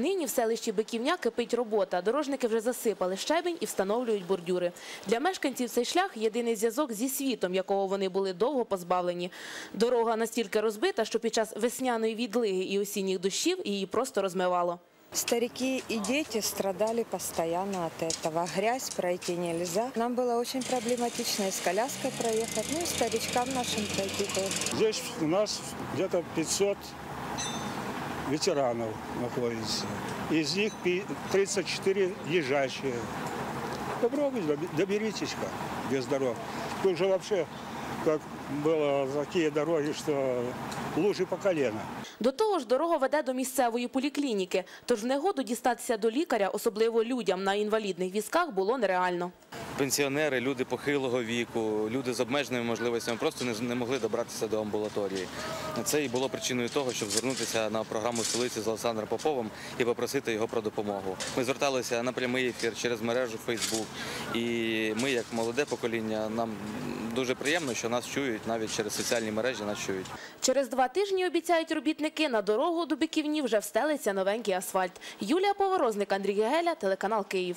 Нині в селищі Биківня кипить робота. Дорожники вже засипали щебень і встановлюють бордюри. Для мешканців цей шлях – єдиний зв'язок зі світом, якого вони були довго позбавлені. Дорога настільки розбита, що під час весняної відлиги і осінніх дощів її просто розмивало. Старики и дети страдали постоянно от этого. Грязь пройти нельзя. Нам было очень проблематично и с коляской проехать, ну и старичкам нашим пройти тоже. Здесь у нас где-то 500 ветеранов находится. Из них пи- 34 езжащие. Попробуйте, доби- доберитесь-ка без дорог. Тут же вообще, как было такие дороги, что лужи по колено. До того ж, дорога веде до місцевої поліклініки, тож в негоду дістатися до лікаря, особливо людям на інвалідних візках, було нереально. Пенсіонери, люди похилого віку, люди з обмеженими можливостями просто не, могли добратися до амбулаторії. Це і було причиною того, щоб звернутися на програму столиці з Олександром Поповим і попросити його про допомогу. Ми зверталися на прямий ефір через мережу Фейсбук. І ми, як молоде покоління, нам дуже приємно, що нас чують навіть через соціальні мережі. Нас чують. Через два тижні, обіцяють робітники, на дорогу до Биківні вже встелиться новенький асфальт. Юлія Поворозник, Андрій Гегеля, телеканал Київ.